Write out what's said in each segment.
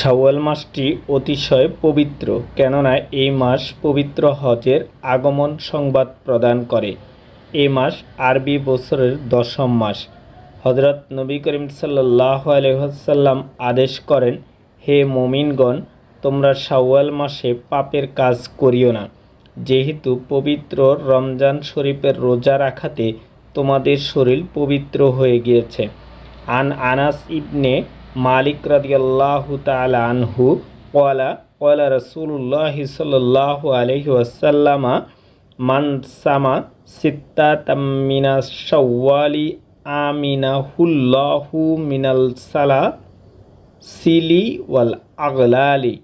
শাওয়াল মাসটি অতিশয় পবিত্র কেননা এই মাস পবিত্র হজের আগমন সংবাদ প্রদান করে। এই মাস আরবি বছরের দশম মাস। হজরত নবী করিম সাল্লাহ আলহ্লাম আদেশ করেন, হে মমিনগণ, তোমরা শাওয়াল মাসে পাপের কাজ করিও না। যেহেতু পবিত্র রমজান শরীফের রোজা রাখাতে তোমাদের শরীর পবিত্র হয়ে গিয়েছে। আন আনাস ইবনে মালিক রাদিয়াল্লাহু তাআলা আনহু ক্বালা ক্বালা রাসূলুল্লাহ সাল্লাল্লাহু আলাইহি ওয়াসাল্লামা, মান সামা সিত্তাতাম মিনাশ শাওয়ালি আমিনাহুল্লাহু মিনাল সালা সিলি ওয়াল আগলালি।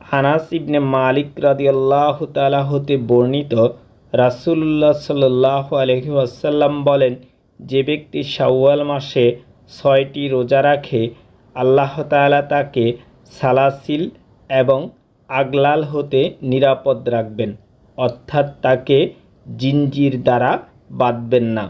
আনাস ইবনে মালিক রাদিয়াল্লাহু তাআলা হতে বর্ণিত রাসূলুল্লাহ সাল্লাল্লাহু আলাইহি ওয়াসাল্লাম বলেন, যে ব্যক্তি শাওয়াল মাসে ছয়টি রোজা রাখে, আল্লাহ তাআলা তাকে সালাসিল এবং আগলাল হতে নিরাপদ রাখবেন, অর্থাৎ তাকে জিঞ্জির দ্বারা বাঁধবেন না।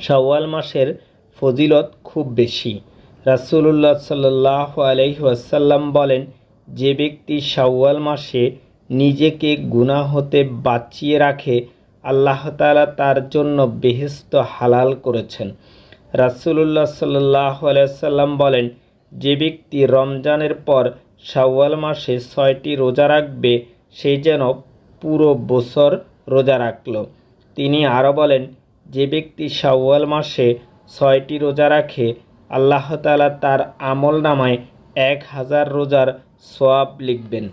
শাওয়াল মাসের ফজিলত খুব বেশি। রাসূলুল্লাহ সাল্লাহ আলহি আসাল্লাম বলেন, যে ব্যক্তি শাওয়াল মাসে নিজেকে গুনাহ হতে বাঁচিয়ে রাখে, আল্লাহ তাআলা তার জন্য বেহেস্ত হালাল করেছেন। রাসূলুল্লাহ সাল্লাহ আলাইসাল্লাম বলেন, যে ব্যক্তি রমজানের পর শাওয়াল মাসে ছয়টি রোজা রাখবে সেই যেন পুরো বছর রোজা রাখল। তিনি আরও বলেন, যে ব্যক্তি শাওয়াল মাসে ছয়টি রোজা রাখে, আল্লাহ তাআলা তার আমল নামায় এক হাজার রোজার সোয়াব লিখবেন।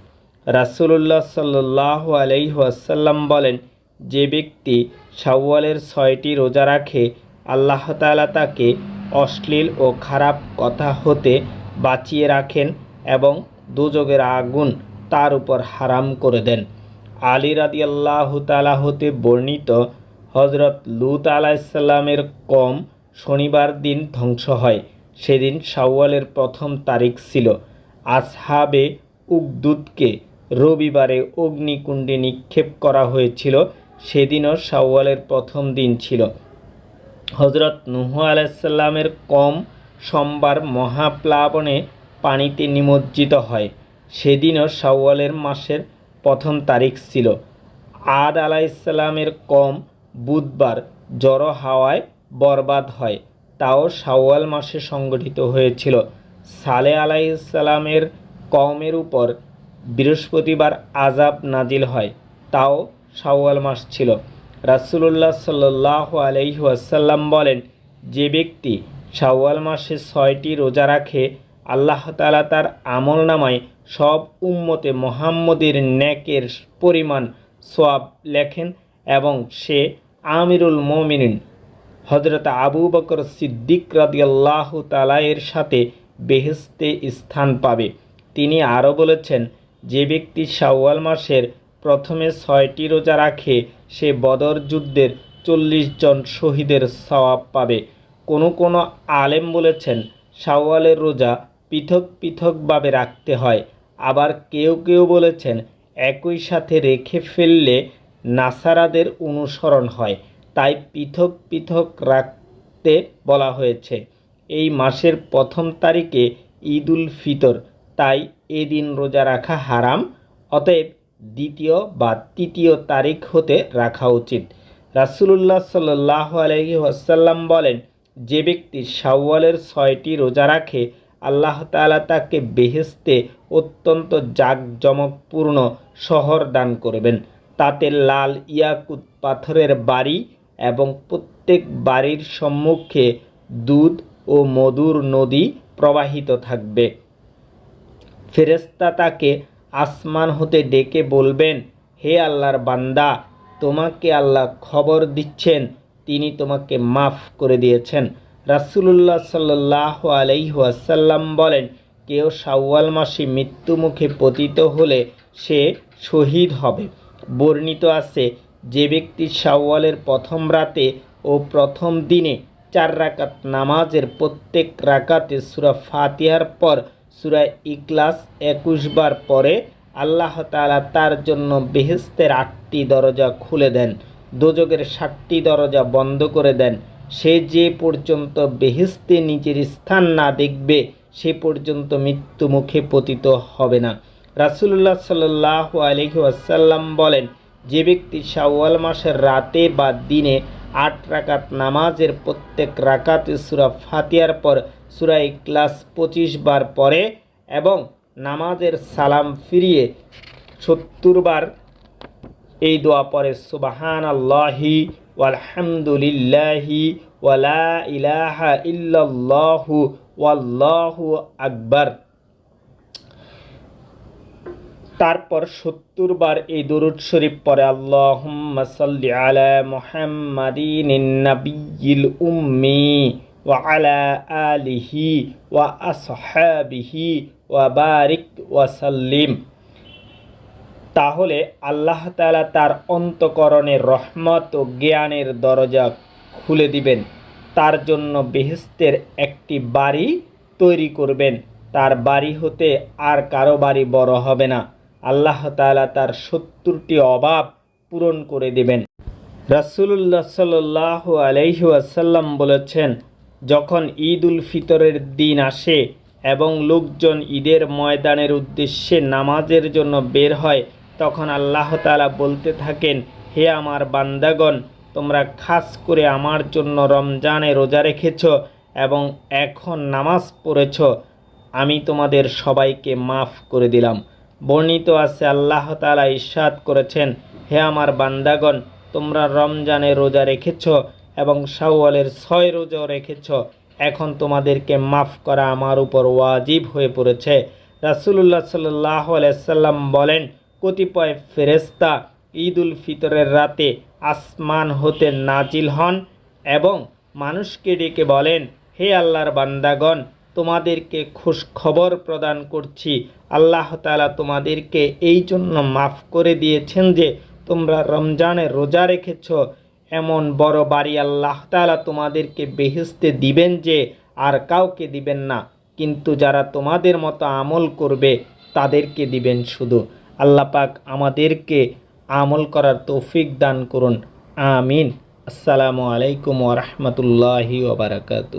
রাসূলুল্লাহ সাল্লাহ আলাইহাসাল্লাম বলেন, যে ব্যক্তি শাওয়ালের ছয়টি রোজা রাখে আল্লাহ তাআলা তাকে অশ্লীল ও খারাপ কথা হতে বাঁচিয়ে রাখেন এবং দুযোগের আগুন তার উপর হারাম করে দেন। আলী রাদি আল্লাহ তালা হতে বর্ণিত হজরত লুত আলাইসাল্লামের কম শনিবার দিন ধ্বংস হয়। সেদিন শাওয়ালের প্রথম তারিখ ছিল। আসহাবে উকদুদকে রবিবারে অগ্নিকুণ্ডে নিক্ষেপ করা হয়েছিল। সেদিনও শাওয়ালের প্রথম দিন ছিল। হজরত নুহ আলাইসাল্লামের কম সোমবার মহাপ্লাবনে পানিতে নিমজ্জিত হয়। সেদিনও শাওয়ালের মাসের প্রথম তারিখ ছিল। আদ আলাইসাল্লামের কম বুধবার জড়ো হাওয়ায় বরবাদ হয়। তাও শাওয়াল মাসে সংগঠিত হয়েছিল। সালে আলাইসাল্লামের কমের উপর বৃহস্পতিবার আজাব নাজিল হয়। তাও শাওয়াল মাস ছিল। রাসুলুল্লাহ সাল্লাহ আলহাসাল্লাম বলেন, যে ব্যক্তি শাওয়াল মাসে ছয়টি রোজা রাখে, আল্লাহ তালা তার আমল নামায় সব উম্মতে মোহাম্মদের ন্যাকের পরিমাণ সোয়াব লেখেন এবং সে আমিরুল মমিনিন। হজরত আবু বকর সিদ্দিক রাদিয়াল্লাহ তালায়ের সাথে বেহেস্তে স্থান পাবে। তিনি আরও বলেছেন, যে ব্যক্তি শাওয়াল মাসের প্রথমে ছয়টি রোজা রাখে, সে বদর যুদ্ধের চল্লিশ জন শহীদের সওয়াব পাবে। কোনো কোনো আলেম বলেছেন, শাওয়ালের রোজা পৃথক পৃথকভাবে রাখতে হয়। আবার কেউ কেউ বলেছেন, একই সাথে রেখে ফেললে নাসারাদের অনুসরণ হয়। তাই পৃথক পৃথক রাখতে বলা হয়েছে। এই মাসের প্রথম তারিখে ঈদ উল ফিতর, তাই এদিন রোজা রাখা হারাম। অতএব দ্বিতীয় বা তৃতীয় তারিখ হতে রাখা উচিত। রাসুলুল্লাহ সাল্লাহ আলহি আসাল্লাম বলেন, যে ব্যক্তি শাওয়ালের ছয়টি রোজা রাখে, আল্লাহ তালা তাকে বেহেস্তে অত্যন্ত জাঁকজমকপূর্ণ শহর দান করবেন। তাতে লাল ইয়াকুত পাথরের বাড়ি এবং প্রত্যেক বাড়ির সম্মুখে দুধ ও মধুর নদী প্রবাহিত থাকবে। ফেরেস্তা তাকে আসমান হতে ডেকে বলবেন, হে আল্লাহর বান্দা, তোমাকে আল্লাহ খবর দিচ্ছেন, তিনি তোমাকে মাফ করে দিয়েছেন। রাসুলুল্লাহ সাল্লাহ আলাইহাসাল্লাম বলেন, কেউ শাওয়াল মাসে মৃত্যুমুখে পতিত হলে সে শহীদ হবে। বর্ণিত আছে, যে ব্যক্তি শাওয়ালের প্রথম রাতে ও প্রথম দিনে চার রাকাত নামাজের প্রত্যেক রাকাতে সুরা ফাতিহার পর সুরা ইকলাস একুশ বার পরে আল্লাহ তালা তার জন্য বেহেস্তের আটটি দরজা খুলে দেন দোজকের ষাটটি দরজা বন্ধ করে দেন। সে যে পর্যন্ত বেহেস্তে নিজের স্থান না দেখবে, সে পর্যন্ত মৃত্যু মুখে পতিত হবে না। রাসুল্লাহ সাল্লাহ আলহি আসাল্লাম বলেন, যে ব্যক্তি শাওয়াল মাসের রাতে বা দিনে আট রাকাত নামাজের প্রত্যেক রাকাতে সুরা ফাতিয়ার পর সুরা ক্লাস পঁচিশ বার পরে এবং নামাজের সালাম ফিরিয়ে সত্তর বার এই দোয়া পরে সুবাহান আল্লাহি ওয়ালহামদুলিল্লাহি ওয়ালা ইলাহা ইল্লাল্লাহু ওয়াল্লাহু আকবার। তারপর সত্তর বার এই দরুদ শরীফ পরে আল্লাহুম্মা আলা উম্মি আলা আলিহি ওয়া বারিক তাহলে আল্লাহ তাআলা তার অন্তকরণে রহমত ও জ্ঞানের দরজা খুলে দিবেন। তার জন্য বেহেস্তের একটি বাড়ি তৈরি করবেন। তার বাড়ি হতে আর কারও বাড়ি বড় হবে না। আল্লাহ তাআলা তার সত্তরটি অভাব পূরণ করে দেবেন। রাসূলুল্লাহ সাল্লাল্লাহু আলাইহি ওয়াসাল্লাম বলেছেন, যখন ঈদ উল ফিতরের দিন আসে এবং লোকজন ঈদের ময়দানের উদ্দেশ্যে নামাজের জন্য বের হয়, তখন আল্লাহ তাআলা বলতে থাকেন, হে আমার বান্দাগণ, তোমরা খাস করে আমার জন্য রমজানে রোজা রেখেছ এবং এখন নামাজ পড়েছ। আমি তোমাদের সবাইকে মাফ করে দিলাম। বর্ণিত আছে, আল্লাহ তাআলা ইরশাদ করেছেন, হে আমার বান্দাগণ, তোমরা রমজানে রোজা রেখেছ এবং শাওয়ালের ছয় রোজাও রেখেছ। এখন তোমাদেরকে মাফ করা আমার উপর ওয়াজিব হয়ে পড়েছে। রাসূলুল্লাহ সাল্লাহ আলাইসাল্লাম বলেন, কতিপয় ফেরেস্তা ঈদ উল ফিতরের রাতে আসমান হতে নাজিল হন এবং মানুষকে ডেকে বলেন, হে আল্লাহর বান্দাগণ তোমাদেরকে খুশ খবর প্রদান করছি। আল্লাহ তাআলা তোমাদেরকে এই জন্য মাফ করে দিয়েছেন যে তোমরা রমজানে রোজা রেখেছ। এমন বড় বাড়ি আল্লাহ তালা তোমাদেরকে বেহেস্তে দিবেন যে আর কাউকে দিবেন না। কিন্তু যারা তোমাদের মতো আমল করবে, তাদেরকে দিবেন শুধু। আল্লাহ পাক আমাদেরকে আমল করার তৌফিক দান করুন। আমিন। আসসালামু আলাইকুম ওরহমতুল্লাহি ওবরাকাতু